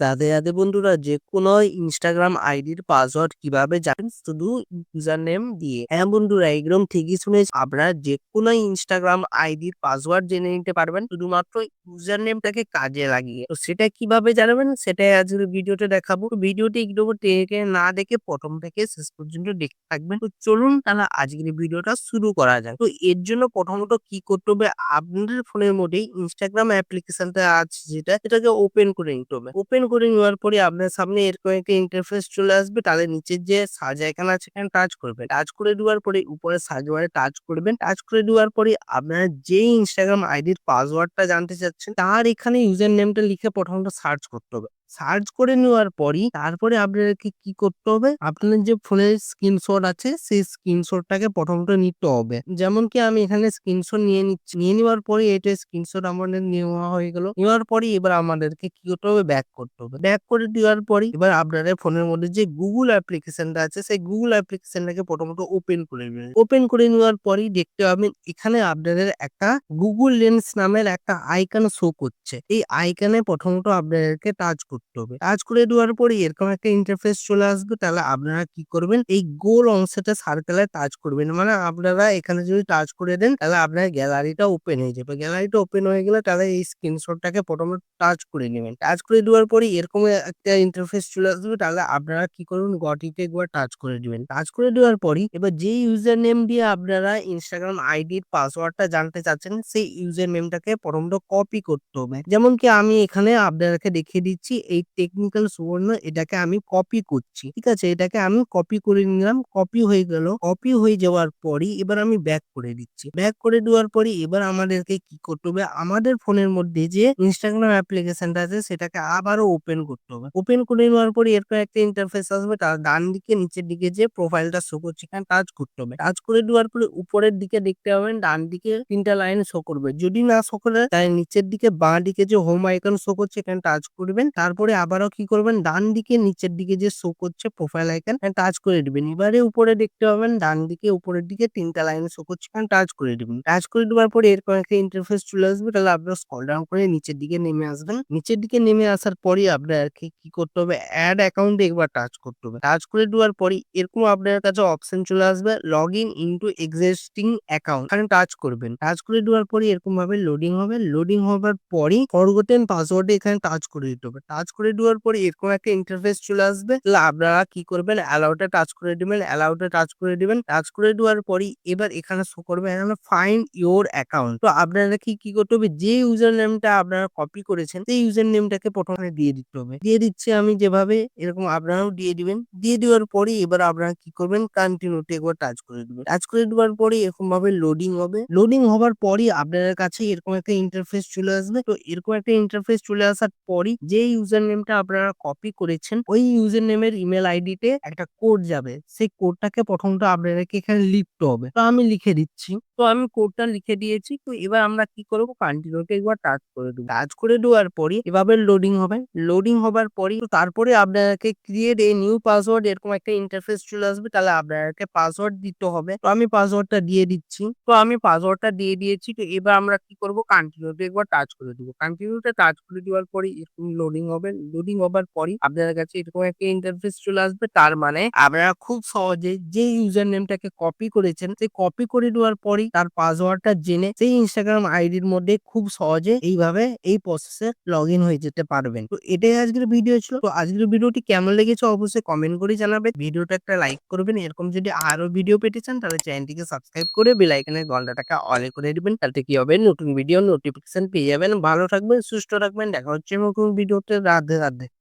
রাধে রাধে বন্ধুরা যে কোনো ইনস্টাগ্রাম আইডির পাসওয়ার্ড কীভাবে জানেন শুধু ইউজার নেম দিয়ে। হ্যাঁ বন্ধুরা, একদম ঠিকই শুনেছি। আপনারা যে কোনো ইনস্টাগ্রাম আইডির পাসওয়ার্ড জেনে নিতে পারবেন, শুধুমাত্র ইউজার নেমটাকে কাজে লাগিয়ে। তো সেটা কীভাবে জানাবেন, সেটাই আজকের ভিডিওতে দেখাবো। ভিডিওটি একটু টেকে না দেখে প্রথম থেকে শেষ পর্যন্ত দেখতে থাকবেন। তো চলুন তাহলে আজকের ভিডিওটা শুরু করা যাক। তো এর জন্য প্রথমত কি করতে হবে, আপনাদের ফোনের মধ্যেই ইনস্টাগ্রাম অ্যাপ্লিকেশনটা আছে যেটা, সেটাকে ওপেন করে নিতে হবে। ওপেন করে নেওয়ার পরে আপনার সামনে এরকম একটা ইন্টারফেস চলে আসবে। তাহলে নিচের যে সাজ এখানে আছে, এখানে টাচ করবেন। টাচ করে দেওয়ার পরে উপরে সার্চ বারে টাচ করবেন। টাচ করে দেওয়ার পরে আপনার যে ইনস্টাগ্রাম আইডির পাসওয়ার্ডটা জানতে চাচ্ছেন, তার এখানে ইউজার নেমটা লিখে প্রথমটা সার্চ করতে হবে। সার্চ করে নেওয়ার পরই তারপরে আপনাদেরকে কি করতে হবে? আপনার যে ফোনের স্ক্রিনশট আছে, সেই স্ক্রিনশটটাকে প্রথমত নিতে হবে। যেমন কি আমি এখানে স্ক্রিনশট নিয়ে নিচ্ছি। নিয়ে নেওয়ার পরে এটা স্ক্রিনশট আমাদের নেওয়া হয়ে গেল। নেওয়ার পরে এবার আমাদেরকে কি করতে হবে? ব্যাক করতে হবে। ব্যাক করে দেওয়ার পরে এবার আপনাদের ফোনের মধ্যে যে গুগল অ্যাপ্লিকেশনটা আছে, সেই গুগল অ্যাপ্লিকেশনটাকে প্রথমত ওপেন করে নেবেন। ওপেন করে নেওয়ার পরেই দেখতে পাবেন এখানে আপনাদের একটা গুগল লেন্স নামের একটা আইকন শো করছে। এই আইকনে প্রথমত আপনাদেরকে টাচ করতে হবে। টাচ করে দেওয়ার পরে এরকম একটা ইন্টারফেস চলে আসবে, তাহলে আপনারা কি করবেন? এই গোল অংশটা সার্কেলে টাচ করবেন। মানে আপনারা এখানে যদি টাচ করে দেন, তাহলে আপনার গ্যালারিটা ওপেন হয়ে যাবে। গ্যালারিটা ওপেন হয়ে গেলে তাহলে এই স্ক্রিনশটটাকে প্রথমে টাচ করে নেবেন। টাচ করে দেওয়ার পরে এরকম একটা ইন্টারফেস চলে আসবে, তাহলে আপনারা কি করবেন? গটিতে একবার টাচ করে দিবেন টাচ করে দেওয়ার পরই এবার যে ইউজার নেম দিয়ে আপনারা ইনস্টাগ্রাম আইডির পাসওয়ার্ডটা জানতে চাচ্ছেন, সেই ইউজার নেমটাকে প্রথমত কপি করতে হবে। যেমন কি আমি এখানে আপনাদেরকে দেখিয়ে দিচ্ছি এই টেকনিক্যাল সুবর্ণ এটাকে আমি কপি করছি। ঠিক আছে? এটাকে আমি কপি করে নিলাম কপি হয়ে গেল। কপি হয়ে যাওয়ার পরই এবার আমি ব্যাক করে দিচ্ছি। ব্যাক করে দেওয়ার পরে এবার আমাদেরকে কি করতে হবে? আমাদের ফোনের মধ্যে যে ইনস্টাগ্রাম অ্যাপ্লিকেশনটা আছে, সেটাকে আবারও ওপেন করতে হবে। ওপেন করে নেওয়ার পরে এরপর একটা ইন্টারফেস আসবে, তার ডান দিকে, নিচের দিকে যে প্রোফাইলটা শো করছে, এখানে টাচ করতে হবে। টাচ করে দেওয়ার পরে উপরের দিকে দেখতে পাবেন, ডান দিকে তিনটা লাইন শো করবে। যদি না শো করে তাহলে নিচের দিকে বাঁ দিকে যে হোম আইকন শো করছে, এখানে টাচ করবেন। তারপরে আবারও কি করবেন? ডান দিকে, নিচের দিকে যে শো করছে প্রোফাইল আইকন টাচ করে দিবেন। এবারে উপরে দেখতে পাবেন, ডান দিকে, উপরের দিকে তিনটা লাইন শো করছে টাচ করে দিবেন। টাচ করে দেওয়ার পরে এরকম একটা ইন্টারফেস চলে আসবে, তাহলে আপনারা স্ক্রল ডাউন করে নিচের দিকে নেমে আসবেন। নিচের দিকে নেমে আসার পরে আপনাদেরকে কি করতে হবে? অ্যাড অ্যাকাউন্টে একবার টাচ করতে হবে। টাচ করে দেওয়ার পরে এরকম আপনার কাছে অপশন চলে আসবে log in into existing account এখানে টাচ করবেন। টাচ করে দেওয়ার পরে এরকম ভাবে লোডিং হবে। লোডিং হবার পরই ফরগোটেন পাসওয়ার্ডে এখানে টাচ করে দিতে হবে। টাচ করে দেওয়ার পরে এরকম একটা ইন্টারফেস চলে আসবে। তাহলে আপনারা কি করবেন? অ্যালাউটে টাচ করে দিবেন অ্যালাউটে টাচ করে দিবেন। টাচ করে দেওয়ার পরই এবার এখানে শো করবে এখানে ফাইন্ড ইওর অ্যাকাউন্ট তো আপনারা কি কি করতে হবে? যে ইউজার নেমটা আপনারা কপি করেছেন, সেই ইউজার নেমটাকে প্রথমে দিয়ে দিতে হবে। দিয়ে দিচ্ছি আমি যেভাবে, এরকম আপনারাও দিয়ে দিবেন। দিয়ে দেওয়ার পরে এবার আপনারা কি করবেন? কন্টিনিউতে একবার টাচ করে দিবেন। টাচ করে দেওয়ার পরে এরকম ভাবে লোডিং হবে। লোডিং হবার পরই আপনাদের কাছে এরকম একটা ইন্টারফেস চলে আসবে। তো এরকম একটা ইন্টারফেস চলে আসার পরই যে ইউজার নেমটা আপনারা কপি করেছেন, ওই ইউজার নেমের ইমেল আইডিতে একটা কোড যাবে। সেই কোডটাকে প্রথমত আপনাদেরকে এখানে লিখতে হবে। তো আমি লিখে দিচ্ছি। তো আমি কোডটা লিখে দিয়েছি। তো এবার আমরা কি করব? কন্টিনিউতে একবার টাচ করে দেবো। টাচ করে দেওয়ার পরই এভাবে লোডিং হবে। লোডিং হবার পরই তো তারপরে আপনাদেরকে ক্রিয়েট এ নিউ পাসওয়ার্ড এরকম একটা ইন্টারফেস চলে আসবে। তাহলে আপনাদেরকে পাসওয়ার্ড দিতে হবে। তো আমি পাসওয়ার্ডটা দিয়ে দিচ্ছি। তো আমি পাসওয়ার্ডটা দিয়ে দিয়েছি। তো এবার আমরা কি করব? কন্টিনিউতে একবার টাচ করে দেবো। কন্টিনিউতে টাচ করে দেওয়ার পরে এরকম লোডিং হবে। লোডিং হবার পরই আপনাদের কাছে এরকম একটা ইন্টারফেস চলে আসবে। তার মানে আপনারা খুব সহজে যে ইউজার নেমটাকে কপি করেছেন সেই কপি করে দেওয়ার পরই তার পাসওয়ার্ডটা জেনে সেই ইনস্টাগ্রাম আইডির মধ্যে খুব সহজে এইভাবে এই প্রসেসে লগ ইন হয়ে যেতে পারবেন। তো এটাই আজকের ভিডিও ছিল। তো আজকের ভিডিওটি কেমন লেগেছে অবশ্যই কমেন্ট করে জানাবেন। ভিডিওটা একটা লাইক করবেন। এরকম যদি আরও ভিডিও পেতে চান, তাহলে চ্যানেলটিকে সাবস্ক্রাইব করে বেল আইকনের ঘন্টাটাকে অলে করে দিবেন। তাতে কি হবে? নতুন ভিডিও নোটিফিকেশন পেয়ে যাবেন। ভালো থাকবেন, সুস্থ থাকবেন। দেখা হচ্ছে নতুন ভিডিওতে রাধে রাধে।